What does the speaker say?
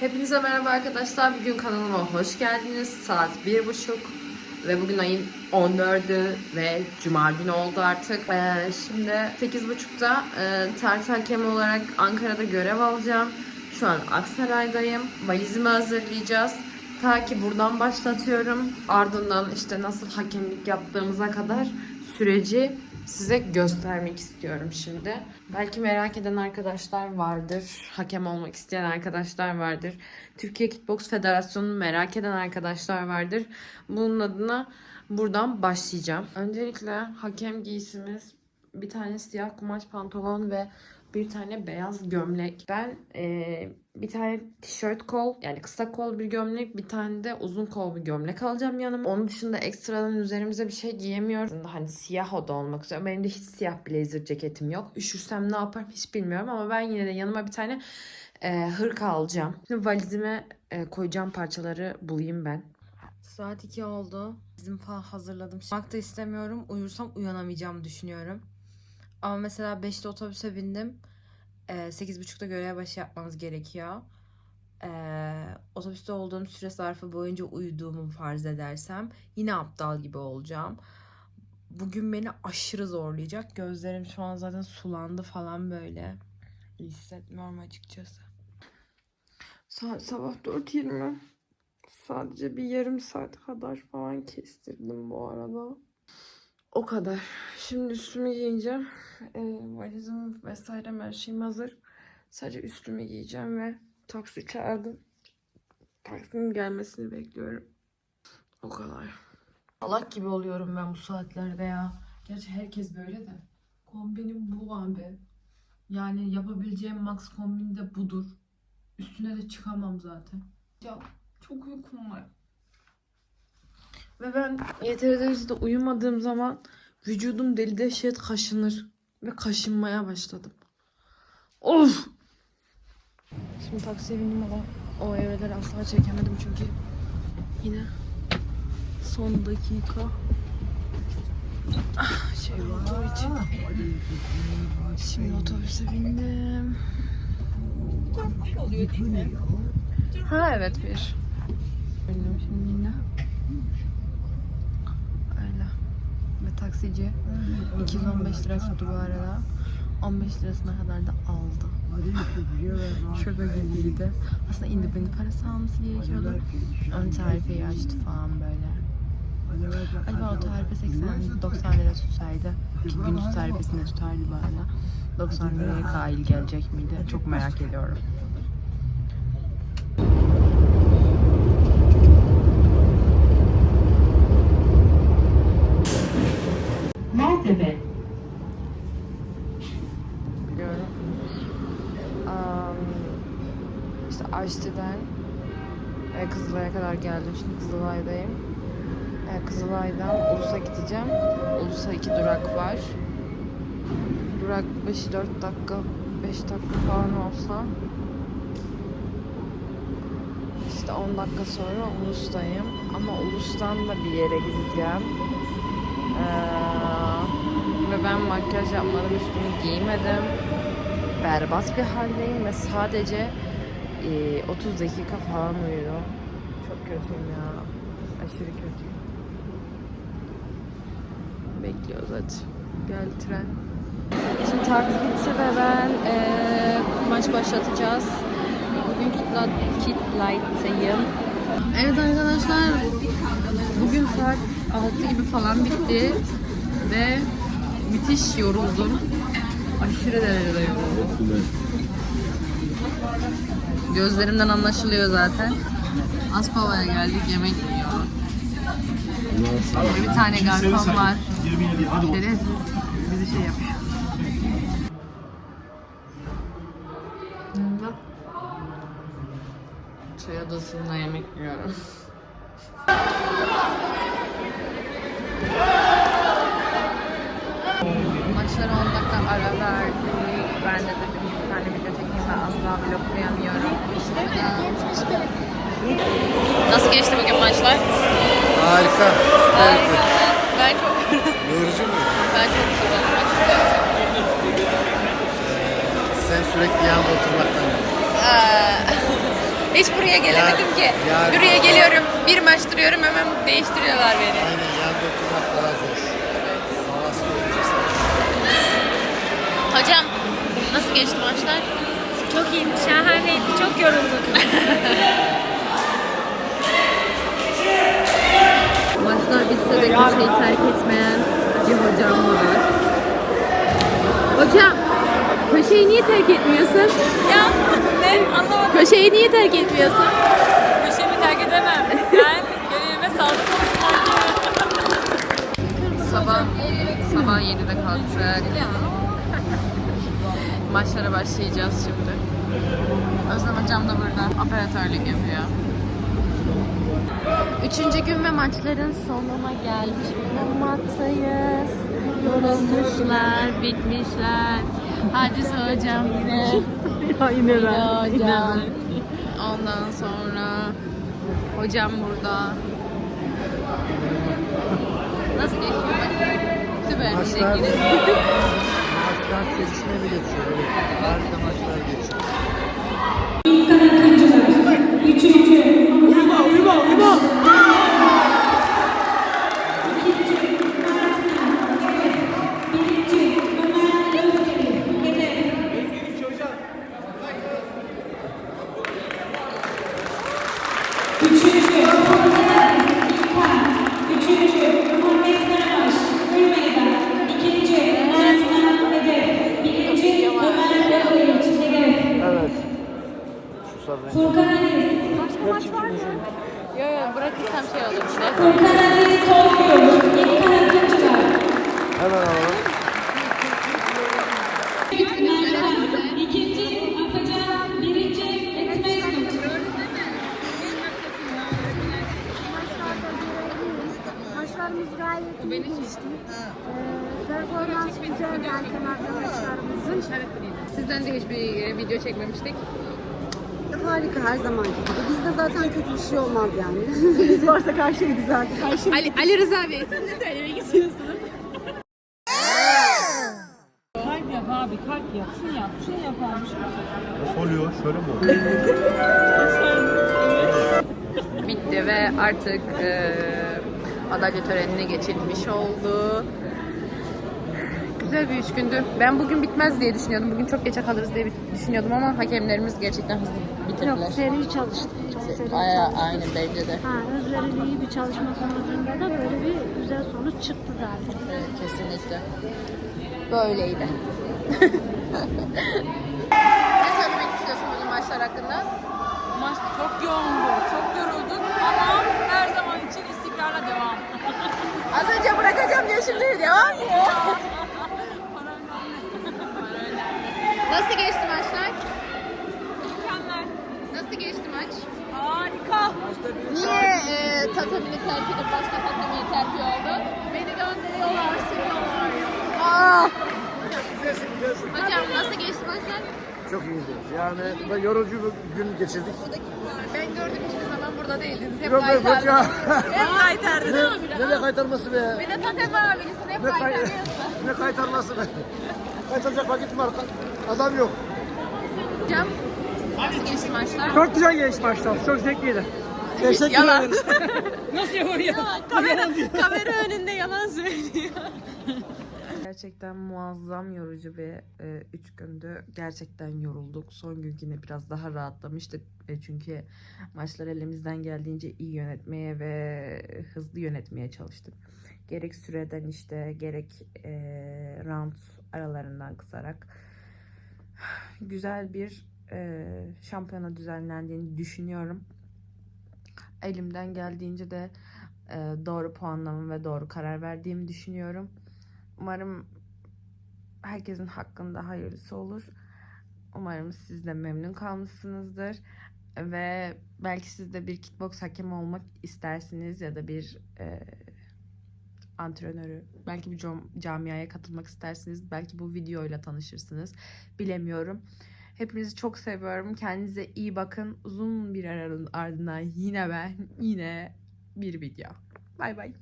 Hepinize merhaba arkadaşlar. Bugün kanalıma hoş geldiniz. Saat bir buçuk ve bugün ayın 14'ü ve Cuma günü oldu artık. Ee, şimdi 8.30'da e, tarih hakemi olarak Ankara'da görev alacağım. Şu an Aksaray'dayım. Valizimi hazırlayacağız. Ta ki buradan başlatıyorum. Ardından işte nasıl hakemlik yaptığımıza kadar süreci size göstermek istiyorum şimdi. Belki merak eden arkadaşlar vardır. Hakem olmak isteyen arkadaşlar vardır. Türkiye Kickbox Federasyonu'nu merak eden arkadaşlar vardır. Bunun adına buradan başlayacağım. Öncelikle hakem giysimiz bir tane siyah kumaş pantolon ve bir tane beyaz gömlek. Ben eee, bir tane tişört kol yani kısa kol bir gömlek bir tane de uzun kol bir gömlek alacağım yanıma. Onun dışında ekstradan üzerimize bir şey giyemiyorum. Hani siyah o olmak üzere. Benim de hiç siyah blazer ceketim yok. Üşürsem ne yaparım hiç bilmiyorum ama ben yine de yanıma bir tane eee hırka alacağım. Şimdi valizime eee, koyacağım parçaları bulayım ben. Saat 2 oldu. Bizim falan hazırladım. Çıkmak da istemiyorum. Uyursam uyanamayacağımı düşünüyorum. Ama mesela 5'te otobüse bindim. Ee, 8.30'da görev başı yapmamız gerekiyor. Ee, otobüste olduğum süre zarfı boyunca uyuduğumu farz edersem yine aptal gibi olacağım. Bugün beni aşırı zorlayacak. Gözlerim şu an zaten sulandı falan böyle. İyi hissetmiyorum açıkçası. Saat sabah 4.20. Sadece bir yarım saat kadar falan kestirdim bu arada. O kadar. Şimdi üstümü giyeceğim. Ee, valizim vesaire her şeyim hazır. Sadece üstümü giyeceğim ve taksi çağırdım. Taksinin gelmesini bekliyorum. O kadar. Salak gibi oluyorum ben bu saatlerde ya. Gerçi herkes böyle de. Kombinim bu abi. Yani yapabileceğim max kombin de budur. Üstüne de çıkamam zaten. Ya çok uykum var. Ve ben yeteri derecede uyumadığım zaman vücudum deli dehşet kaşınır. Ve kaşınmaya başladım. Of! Şimdi taksiye bindim ama o evreleri asla çekemedim çünkü yine son dakika şey olduğu için. Şimdi otobüse bindim. Ha evet bir. Bindim şimdi yine. Öyle. Ve taksici 215 lira tuttu bu arada. 15 lirasına kadar da aldı. Şaka gibiydi. Aslında independent parası alması gerekiyordu. Ön tarifeyi açtı falan böyle. Acaba o tarife 80 90 lira tutsaydı ki gündüz tarifesinde tutardı arada. 90 liraya kail gelecek miydi? Çok merak ediyorum. Maltepe. Biliyorum. Um, işte Aşti'den e, Kızılay'a kadar geldim. Şimdi Kızılay'dayım. E, Kızılay'dan Ulus'a gideceğim. Ulus'a iki durak var. Durak başı 4 dakika, 5 dakika falan olsa işte 10 dakika sonra Ulus'tayım. Ama Ulus'tan da bir yere gideceğim. Ee, ve ben makyaj yapmadım, üstümü giymedim. Berbat bir haldeyim ve sadece e, 30 dakika falan uyudum. Çok kötüyüm ya. Aşırı kötüyüm. Bekliyoruz hadi. Gel tren. Şimdi taksi bitse de ben e, maç başlatacağız. Bugün Kit Light'tayım. Evet arkadaşlar bugün saat 6 gibi falan bitti ve müthiş yoruldum. Aşırı derecede yoruldum. Gözlerimden anlaşılıyor zaten. Aspava'ya geldik yemek yiyoruz. Bir tane garson var. Şerefsiz bizi şey yapıyor. Çay odasında yemek yiyorum. Maçlara 10 dakika ara verdik. Ben de dedim bir tane video çekeyim ben asla vloglayamıyorum. Nasıl geçti bugün maçlar? Harika. Harika. Ben çok Yorucu mu? ben çok açıkçası. Sen sürekli yanında oturmaktan. Ee, Hiç buraya gelemedim ki. yani- Buraya geliyorum, bir maç duruyorum hemen değiştiriyorlar beni. Aynen yanda oturmak Hocam nasıl geçti maçlar? Çok iyiydi, şahaneydi. Çok yorulduk. Maçlar bitse de köşeyi terk etmeyen bir hocam var. Hocam, köşeyi niye terk etmiyorsun? ya ne? Anlamadım. Köşeyi niye terk etmiyorsun? Köşemi terk edemem. Ben görevime sadık Sabah sabah 7'de kalktık. Maçlara başlayacağız şimdi. Özlem hocam da burada operatörlük yapıyor. Üçüncü gün ve maçların sonuna gelmiş bulunmaktayız. Yorulmuşlar, bitmişler. Hadis hocam yine. ya yine Ya hocam. Ondan sonra hocam burada. Nasıl geçiyor? Süper. Maçlar, maçlar sevişmeli geçiyor. Evet. Harika maçlar geçiyor. Üçüncü, Susar renk. Furkan Aziz. Yok yok bırakırsam şey olur işte. Furkan Aziz Tozgül. İlkan Akıncılar. Hemen alalım. Maçlarımız gayet iyi geçti. Ee, performans güzeldi arkadaşlarımızın. Sizden de hiçbir video çekmemiştik. Harika her zamanki gibi. Bizde zaten kötü bir şey olmaz yani. Biz varsak her şey güzeldi. Her şey Ali, Ali Rıza Bey siz ne söylemek istiyorsunuz? Kalp yap abi, kalp yap. Şunu yap, şunu yaparmış. Nasıl oluyor? Şöyle mi oluyor? Bitti ve artık e, adaylık törenine geçilmiş oldu. Güzel bir üç gündü. Ben bugün bitmez diye düşünüyordum. Bugün çok geçe kalırız diye düşünüyordum ama hakemlerimiz gerçekten hızlı Yok seri çalıştık. Çok seri Aya, çalıştık. aynen bence de. Ha, özverili iyi bir çalışma sonucunda da böyle bir güzel sonuç çıktı zaten. Evet, kesinlikle. Böyleydi. ne söylemek istiyorsun bugün maçlar hakkında? Maç çok yoğundu, çok yorulduk ama her zaman için istikrarla devam. Az önce bırakacağım diye şimdi devam ediyor. Nasıl geçti maçlar? Mükemmel. Nasıl geçti maç? Harika. Niye e, tatamini terk edip başka tatamini terfi oldu? Beni gönderiyorlar, seviyorlar. Aa! Hocam nasıl geçti maçlar? Çok iyiydi. Yani ben yorucu bir gün geçirdik. Ben gördüm hiçbir zaman burada değildiniz. Hep Yok yok yok ya. Hep kaytardınız. ne, ne kaytarması be? Bir de Tatem abilisin hep Ne, kay kaytardınız. ne kaytarması be? Kaytaracak vakit var? Adam yok. Hocam nasıl geçti maçlar? Çok güzel geçti maçlar. Çok zevkliydi. Teşekkür Yalan. ederiz. Nasıl yapıyor? kamera, kamera önünde yalan söylüyor. Gerçekten muazzam yorucu bir 3 gündü. Gerçekten yorulduk. Son gün yine biraz daha rahatlamıştık. E, çünkü maçları elimizden geldiğince iyi yönetmeye ve hızlı yönetmeye çalıştık. Gerek süreden işte gerek e, round aralarından kısarak güzel bir e, şampiyona düzenlendiğini düşünüyorum. Elimden geldiğince de e, doğru puanlama ve doğru karar verdiğimi düşünüyorum. Umarım herkesin hakkında hayırlısı olur. Umarım siz de memnun kalmışsınızdır. Ve belki siz de bir kickbox hakemi olmak istersiniz ya da bir e, antrenörü, belki bir cam- camiaya katılmak istersiniz. Belki bu videoyla tanışırsınız. Bilemiyorum. Hepinizi çok seviyorum. Kendinize iyi bakın. Uzun bir aranın ardından yine ben, yine bir video. Bay bay.